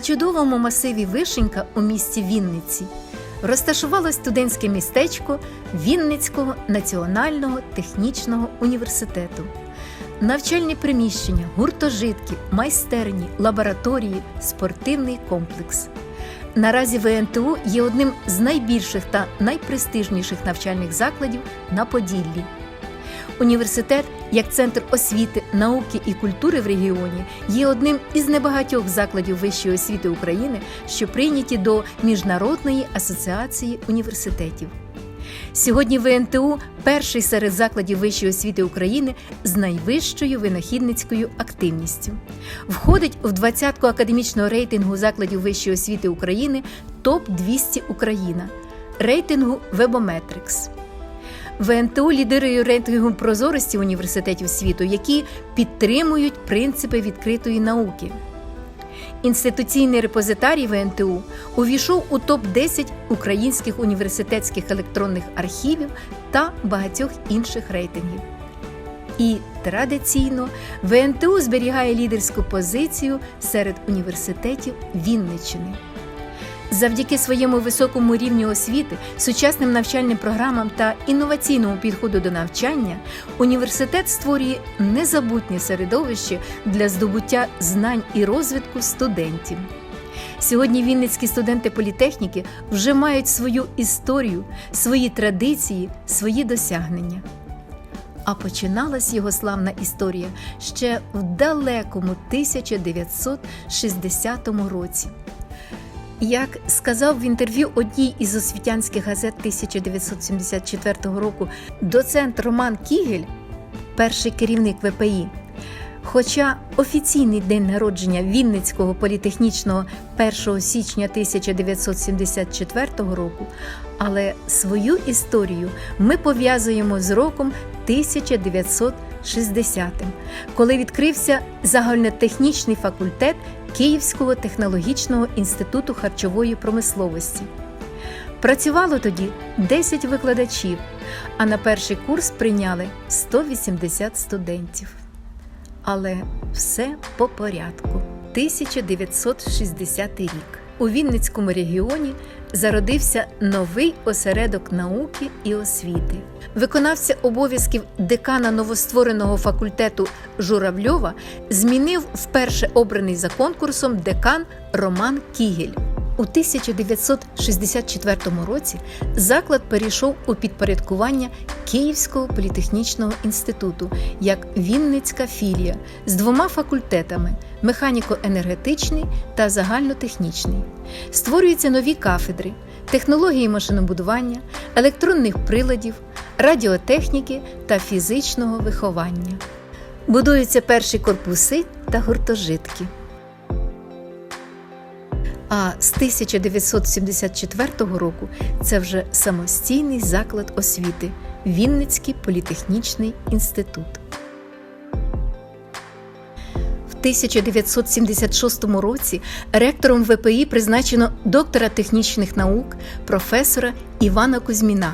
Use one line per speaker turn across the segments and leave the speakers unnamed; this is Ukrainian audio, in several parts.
Чудовому масиві Вишенька у місті Вінниці розташувалось студентське містечко Вінницького національного технічного університету. Навчальні приміщення, гуртожитки, майстерні, лабораторії, спортивний комплекс. Наразі ВНТУ є одним з найбільших та найпрестижніших навчальних закладів на Поділлі. Університет, як центр освіти, науки і культури в регіоні, є одним із небагатьох закладів вищої освіти України, що прийняті до Міжнародної асоціації університетів. Сьогодні ВНТУ перший серед закладів вищої освіти України з найвищою винахідницькою активністю. Входить в двадцятку академічного рейтингу закладів вищої освіти України ТОП 200 Україна, рейтингу Webometrics. ВНТУ лідирує рейтингом прозорості університетів світу, які підтримують принципи відкритої науки. Інституційний репозитарій ВНТУ увійшов у топ-10 українських університетських електронних архівів та багатьох інших рейтингів. І традиційно ВНТУ зберігає лідерську позицію серед університетів Вінниччини. Завдяки своєму високому рівню освіти, сучасним навчальним програмам та інноваційному підходу до навчання, університет створює незабутнє середовище для здобуття знань і розвитку студентів. Сьогодні вінницькі студенти політехніки вже мають свою історію, свої традиції, свої досягнення. А починалась його славна історія ще в далекому 1960 році. Як сказав в інтерв'ю одній із освітянських газет 1974 року доцент Роман Кігель, перший керівник ВПІ, хоча офіційний день народження Вінницького політехнічного 1 січня 1974 року, але свою історію ми пов'язуємо з роком 1960, коли відкрився загальнотехнічний факультет Київського технологічного інституту харчової промисловості. Працювало тоді 10 викладачів, а на перший курс прийняли 180 студентів. Але все по порядку. 1960 рік. У Вінницькому регіоні зародився новий осередок науки і освіти. Виконавця обов'язків декана новоствореного факультету Журавльова змінив вперше обраний за конкурсом декан Роман Кігель. У 1964 році заклад перейшов у підпорядкування Київського політехнічного інституту як Вінницька філія з двома факультетами механіко-енергетичний та загальнотехнічний. Створюються нові кафедри, технології машинобудування, електронних приладів, радіотехніки та фізичного виховання. Будуються перші корпуси та гуртожитки. А з 1974 року це вже самостійний заклад освіти Вінницький політехнічний інститут. 1976 році ректором ВПІ призначено доктора технічних наук професора Івана Кузьміна.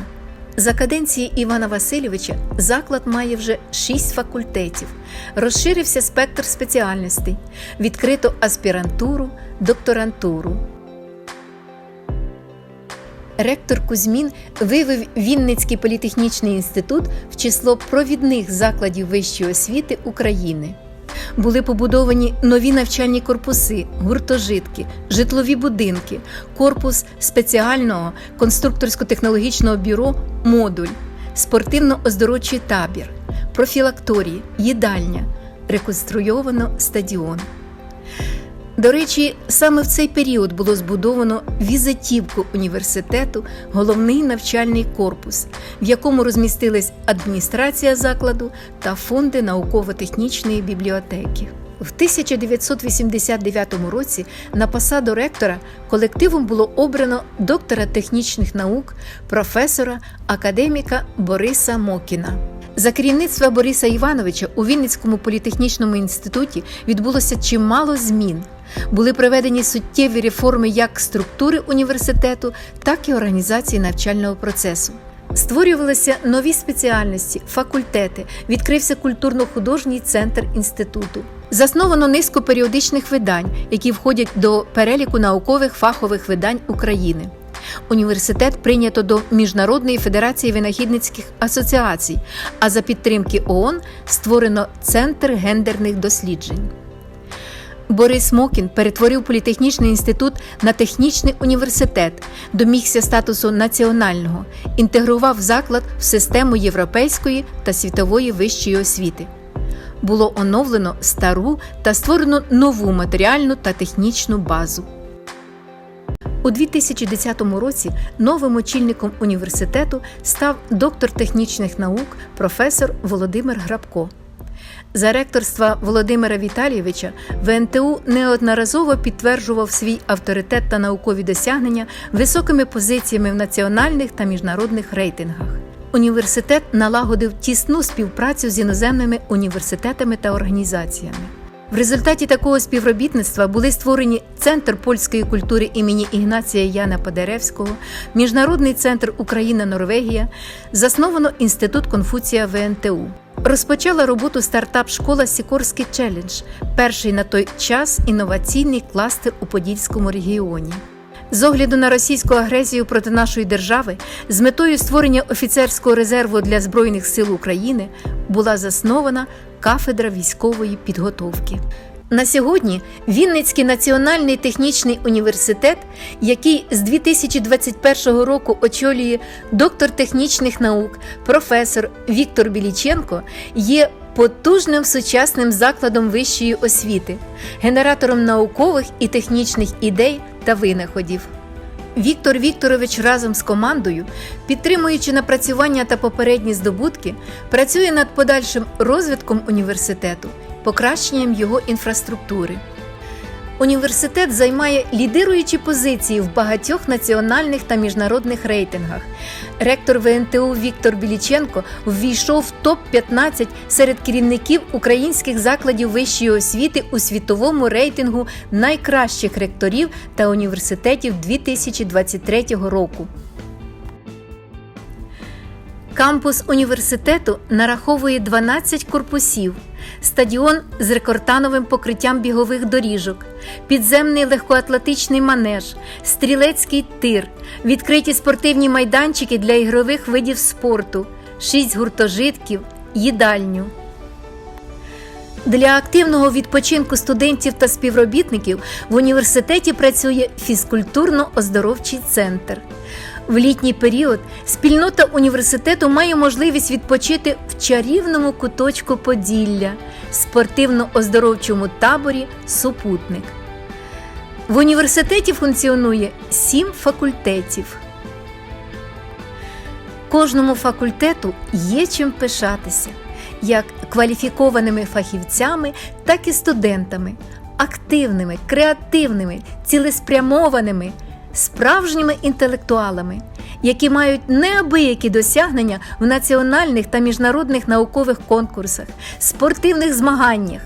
За каденції Івана Васильовича заклад має вже шість факультетів, розширився спектр спеціальностей, відкрито аспірантуру, докторантуру. Ректор Кузьмін вивів Вінницький політехнічний інститут в число провідних закладів вищої освіти України. Були побудовані нові навчальні корпуси, гуртожитки, житлові будинки, корпус спеціального конструкторсько-технологічного бюро Модуль, спортивно-оздоровчий табір, профілакторії, їдальня, реконструйовано стадіон. До речі, саме в цей період було збудовано візитівку університету, головний навчальний корпус, в якому розмістились адміністрація закладу та фонди науково-технічної бібліотеки. В 1989 році на посаду ректора колективом було обрано доктора технічних наук, професора, академіка Бориса Мокіна. За керівництва Бориса Івановича у Вінницькому політехнічному інституті відбулося чимало змін. Були проведені суттєві реформи як структури університету, так і організації навчального процесу. Створювалися нові спеціальності, факультети, відкрився культурно-художній центр інституту. Засновано низку періодичних видань, які входять до переліку наукових фахових видань України. Університет прийнято до Міжнародної федерації винахідницьких асоціацій, а за підтримки ООН створено Центр гендерних досліджень. Борис Мокін перетворив політехнічний інститут на технічний університет, домігся статусу національного, інтегрував заклад в систему європейської та світової вищої освіти. Було оновлено стару та створено нову матеріальну та технічну базу. У 2010 році новим очільником університету став доктор технічних наук професор Володимир Грабко. За ректорства Володимира Віталійовича ВНТУ неодноразово підтверджував свій авторитет та наукові досягнення високими позиціями в національних та міжнародних рейтингах. Університет налагодив тісну співпрацю з іноземними університетами та організаціями. В результаті такого співробітництва були створені Центр польської культури імені Ігнація Яна Падеревського, Міжнародний центр Україна-Норвегія, засновано Інститут Конфуція ВНТУ. Розпочала роботу стартап-школа Сікорський челендж, перший на той час інноваційний кластер у Подільському регіоні. З огляду на російську агресію проти нашої держави з метою створення офіцерського резерву для Збройних сил України була заснована кафедра військової підготовки. На сьогодні Вінницький національний технічний університет, який з 2021 року очолює доктор технічних наук, професор Віктор Біліченко, є потужним сучасним закладом вищої освіти, генератором наукових і технічних ідей та винаходів. Віктор Вікторович разом з командою, підтримуючи напрацювання та попередні здобутки, працює над подальшим розвитком університету, покращенням його інфраструктури. Університет займає лідируючі позиції в багатьох національних та міжнародних рейтингах. Ректор ВНТУ Віктор Біліченко ввійшов в топ-15 серед керівників українських закладів вищої освіти у світовому рейтингу найкращих ректорів та університетів 2023 року. Кампус університету нараховує 12 корпусів, стадіон з рекортановим покриттям бігових доріжок, підземний легкоатлетичний манеж, стрілецький тир, відкриті спортивні майданчики для ігрових видів спорту, 6 гуртожитків, їдальню. Для активного відпочинку студентів та співробітників в університеті працює фізкультурно-оздоровчий центр. В літній період спільнота університету має можливість відпочити в чарівному куточку Поділля, спортивно-оздоровчому таборі Супутник. В університеті функціонує сім факультетів. Кожному факультету є чим пишатися, як кваліфікованими фахівцями, так і студентами, активними, креативними, цілеспрямованими справжніми інтелектуалами, які мають неабиякі досягнення в національних та міжнародних наукових конкурсах, спортивних змаганнях.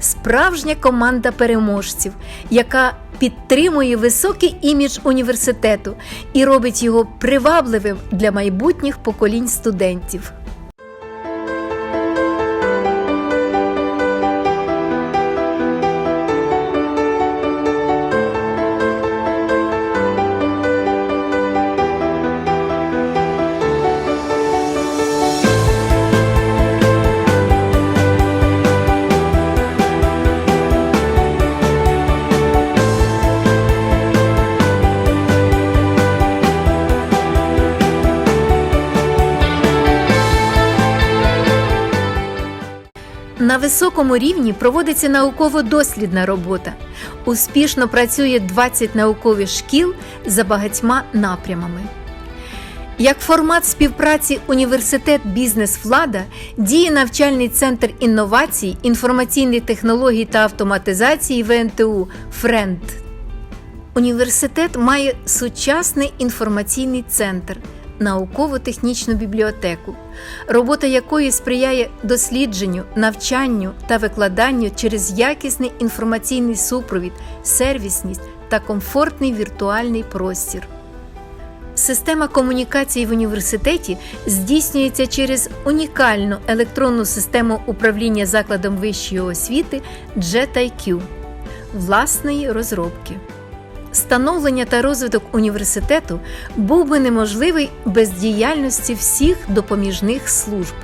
Справжня команда переможців, яка підтримує високий імідж університету і робить його привабливим для майбутніх поколінь студентів. Високому рівні проводиться науково-дослідна робота. Успішно працює 20 наукових шкіл за багатьма напрямами. Як формат співпраці університет Бізнес Влада діє навчальний центр інновацій, інформаційних технологій та автоматизації ВНТУ Френд. Університет має сучасний інформаційний центр, науково-технічну бібліотеку, робота якої сприяє дослідженню, навчанню та викладанню через якісний інформаційний супровід, сервісність та комфортний віртуальний простір. Система комунікацій в університеті здійснюється через унікальну електронну систему управління закладом вищої освіти JetIQ власної розробки. Становлення та розвиток університету був би неможливий без діяльності всіх допоміжних служб.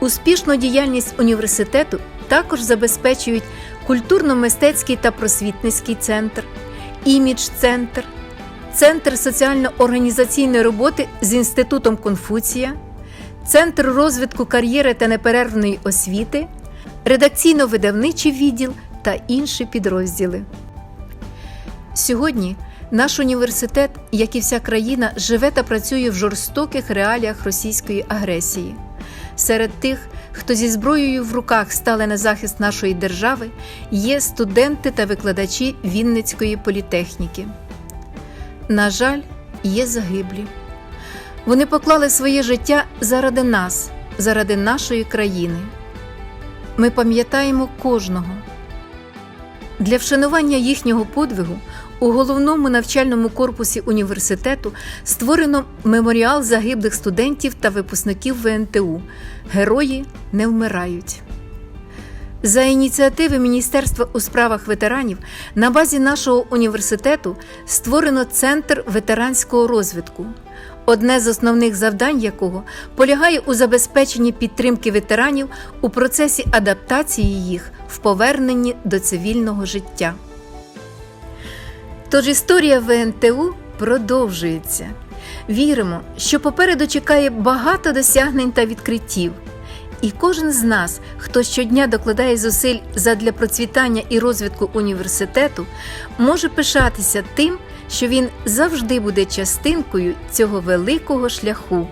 Успішну діяльність університету також забезпечують культурно-мистецький та просвітницький центр, імідж-центр, Центр соціально-організаційної роботи з Інститутом Конфуція, Центр розвитку кар'єри та неперервної освіти, редакційно-видавничий відділ та інші підрозділи. Сьогодні наш університет, як і вся країна, живе та працює в жорстоких реаліях російської агресії. Серед тих, хто зі зброєю в руках стали на захист нашої держави, є студенти та викладачі Вінницької політехніки. На жаль, є загиблі. Вони поклали своє життя заради нас, заради нашої країни. Ми пам'ятаємо кожного. Для вшанування їхнього подвигу у головному навчальному корпусі університету створено меморіал загиблих студентів та випускників ВНТУ. Герої не вмирають. За ініціативи Міністерства у справах ветеранів на базі нашого університету створено Центр ветеранського розвитку, одне з основних завдань якого полягає у забезпеченні підтримки ветеранів у процесі адаптації їх в поверненні до цивільного життя. Тож історія ВНТУ продовжується. Віримо, що попереду чекає багато досягнень та відкриттів. І кожен з нас, хто щодня докладає зусиль задля процвітання і розвитку університету, може пишатися тим, що він завжди буде частинкою цього великого шляху.